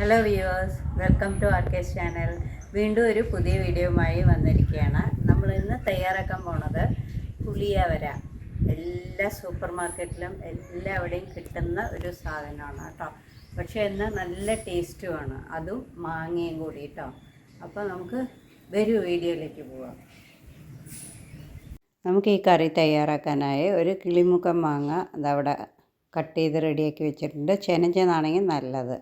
Hello viewers welcome to ആർക്കേസ് channel വീണ്ടും ഒരു പുതിയ വീഡിയോയുമായി വന്നിരിക്കുകയാണ്. നമ്മൾ ഇന്ന് തയ്യാറാക്കാൻ പോണത് പുളിയവര. എല്ലാ സൂപ്പർ മാർക്കറ്റിലും എല്ലാവിടെയും കിട്ടുന്ന ഒരു സാധനമാണ് കേട്ടോ. പക്ഷേ ഇന്ന് നല്ല ടേസ്റ്റുമാണ് അതും മാങ്ങയും കൂടി കേട്ടോ. അപ്പോൾ നമുക്ക് വരൂ വീഡിയോയിലേക്ക് പോവാം. നമുക്ക് ഈ കറി തയ്യാറാക്കാനായി ഒരു കിളിമുഖം മാങ്ങ അതവിടെ കട്ട് ചെയ്ത് റെഡിയാക്കി വെച്ചിട്ടുണ്ട്. ചെനഞ്ചെന്നാണെങ്കിൽ നല്ലത്.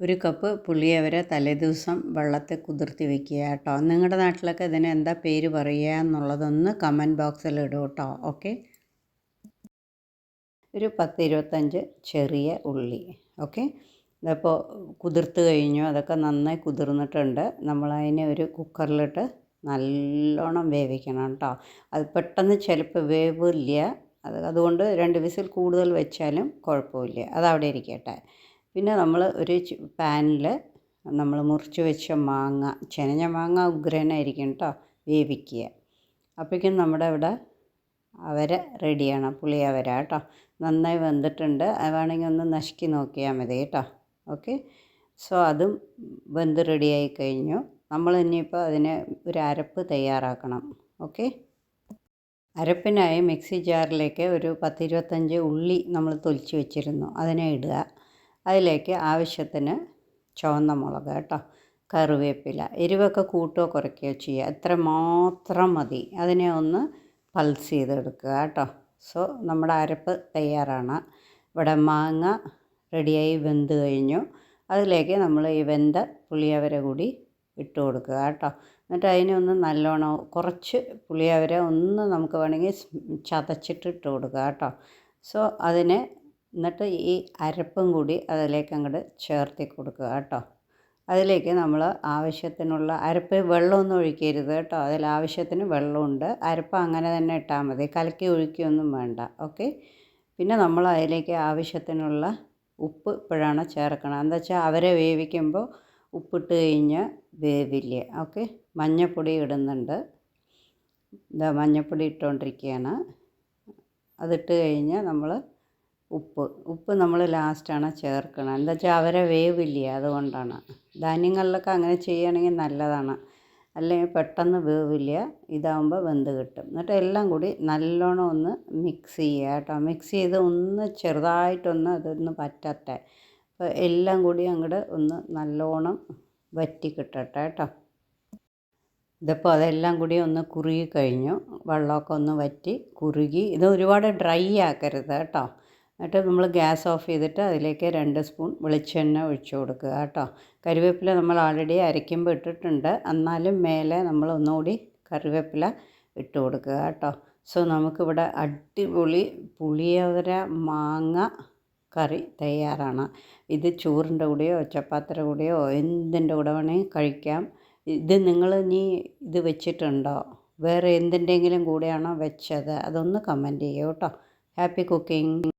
ഒരു കപ്പ് പുളിയവരെ തലേദിവസം വെള്ളത്തിൽ കുതിർത്തി വെക്കുക കേട്ടോ. നിങ്ങളുടെ നാട്ടിലൊക്കെ ഇതിന് എന്താ പേര് പറയുക എന്നുള്ളതൊന്ന് കമന്റ് ബോക്സിൽ ഇടും കേട്ടോ. ഓക്കെ ഒരു പത്ത് ഇരുപത്തഞ്ച് ചെറിയ ഉള്ളി. ഓക്കെ ഇതപ്പോൾ കുതിർത്ത് കഴിഞ്ഞു. അതൊക്കെ നന്നായി കുതിർന്നിട്ടുണ്ട്. നമ്മളതിനെ ഒരു കുക്കറിലിട്ട് നല്ലോണം വേവിക്കണം കേട്ടോ. അത് പെട്ടെന്ന് ചിലപ്പോൾ വേവില്ല. അത് അതുകൊണ്ട് രണ്ട് വിസിൽ കൂടുതൽ വെച്ചാലും കുഴപ്പമില്ല. അതവിടെ ഇരിക്കട്ടെ. പിന്നെ നമ്മൾ ഒരു പാനിൽ നമ്മൾ മുറിച്ച് വെച്ച മാങ്ങ ചെനഞ്ഞ മാങ്ങ ഉഗ്രനായിരിക്കും കേട്ടോ വേവിക്കുക. അപ്പോഴേക്കും നമ്മുടെ ഇവിടെ അവര റെഡിയാണ് പുളി അവര കേട്ടോ നന്നായി വെന്തിട്ടുണ്ട്. വേണമെങ്കിൽ ഒന്ന് നശിക്കി നോക്കിയാൽ മതി കേട്ടോ ഓക്കെ? സോ അതും വെന്ത് റെഡിയായി കഴിഞ്ഞു. നമ്മൾ ഇനിയിപ്പോൾ അതിന് ഒരു അരപ്പ് തയ്യാറാക്കണം. ഓക്കെ? അരപ്പിനായി മിക്സി ജാറിലേക്ക് ഒരു പത്തിരുപത്തഞ്ച് ഉള്ളി നമ്മൾ തൊലിച്ച് വെച്ചിരുന്നു. അതിനെ ഇടുക. അതിലേക്ക് ആവശ്യത്തിന് ചുവന്ന മുളക് കേട്ടോ കറിവേപ്പില എരിവൊക്കെ കൂട്ടുകയോ കുറയ്ക്കുകയോ ചെയ്യുക. എത്ര മാത്രം മതി. അതിനെ ഒന്ന് പൾസ് ചെയ്തെടുക്കുക കേട്ടോ. സോ നമ്മുടെ അരപ്പ് തയ്യാറാണ്. ഇവിടെ മാങ്ങ റെഡിയായി വെന്ത് കഴിഞ്ഞു. അതിലേക്ക് നമ്മൾ ഈ വെന്ത പുളിയവര കൂടി ഇട്ട് കൊടുക്കുക കേട്ടോ. എന്നിട്ട് അതിനെ ഒന്ന് നല്ലോണം കുറച്ച് പുളിയവര ഒന്ന് നമുക്ക് വേണമെങ്കിൽ ചതച്ചിട്ട് ഇട്ട് കൊടുക്കുക കേട്ടോ. സോ അതിനെ എന്നിട്ട് ഈ അരപ്പും കൂടി അതിലേക്ക് അങ്ങോട്ട് ചേർത്തി കൊടുക്കുക കേട്ടോ. അതിലേക്ക് നമ്മൾ ആവശ്യത്തിനുള്ള അരപ്പ് വെള്ളമൊന്നും ഒഴിക്കരുത് കേട്ടോ. അതിൽ ആവശ്യത്തിന് വെള്ളമുണ്ട്. അരപ്പ് അങ്ങനെ തന്നെ ഇട്ടാൽ മതി. കലക്കി ഒഴിക്കുകയൊന്നും വേണ്ട. ഓക്കെ? പിന്നെ നമ്മൾ അതിലേക്ക് ആവശ്യത്തിനുള്ള ഉപ്പ് ഇപ്പോഴാണ് ചേർക്കണം. എന്താ വെച്ചാൽ അവരെ വേവിക്കുമ്പോൾ ഉപ്പിട്ട് കഴിഞ്ഞാൽ വേവില്ല? ഓക്കെ? മഞ്ഞൾപ്പൊടി ഇടുന്നുണ്ട്. ഇതാ മഞ്ഞൾപ്പൊടി ഇട്ടുകൊണ്ടിരിക്കുകയാണ്. അതിട്ട് കഴിഞ്ഞാൽ നമ്മൾ ഉപ്പ്. ഉപ്പ് നമ്മൾ ലാസ്റ്റാണ് ചേർക്കണം. എന്താ വെച്ചാൽ അവരെ വേവില്ല? അതുകൊണ്ടാണ്. ധാന്യങ്ങളിലൊക്കെ അങ്ങനെ ചെയ്യുകയാണെങ്കിൽ നല്ലതാണ്. അല്ലെങ്കിൽ പെട്ടെന്ന് വേവില്ല. ഇതാകുമ്പോൾ വെന്ത് കിട്ടും. എന്നിട്ട് എല്ലാം കൂടി നല്ലോണം ഒന്ന് മിക്സ് ചെയ്യുക കേട്ടോ. മിക്സ് ചെയ്ത് ഒന്ന് ചെറുതായിട്ടൊന്ന് അതൊന്ന് പറ്റട്ടെ. അപ്പോൾ എല്ലാം കൂടി അങ്ങോട്ട് ഒന്ന് നല്ലോണം വറ്റി കിട്ടട്ടെ കേട്ടോ. ഇതിപ്പോൾ അതെല്ലാം കൂടി ഒന്ന് കുറുകി കഴിഞ്ഞു. വെള്ളമൊക്കെ ഒന്ന് വറ്റി കുറുകി. ഇത് ഒരുപാട് ഡ്രൈ ആക്കരുത് കേട്ടോ. എന്നിട്ട് നമ്മൾ ഗ്യാസ് ഓഫ് ചെയ്തിട്ട് അതിലേക്ക് രണ്ട് സ്പൂൺ വെളിച്ചെണ്ണ ഒഴിച്ചു കൊടുക്കുക കേട്ടോ. കറിവേപ്പില നമ്മൾ ആൾറെഡി അരയ്ക്കുമ്പോൾ ഇട്ടിട്ടുണ്ട്. എന്നാലും മേലെ നമ്മൾ ഒന്നുകൂടി കറിവേപ്പില ഇട്ട് കൊടുക്കുക കേട്ടോ. സോ നമുക്കിവിടെ അടിപൊളി പുളിയവര മാങ്ങ കറി തയ്യാറാണ്. ഇത് ചോറിന്റെ കൂടെയോ ചപ്പാത്തിയുടെ കൂടെയോ എന്തിന്റെ കൂടെ വേണമെങ്കിൽ കഴിക്കാം. ഇത് നിങ്ങൾ ഇനി ഇത് വെച്ചിട്ടുണ്ടോ? വേറെ എന്തിന്റെങ്കിലും കൂടെയാണോ വെച്ചത്? അതൊന്ന് കമന്റ് ചെയ്യൂ കേട്ടോ. Happy cooking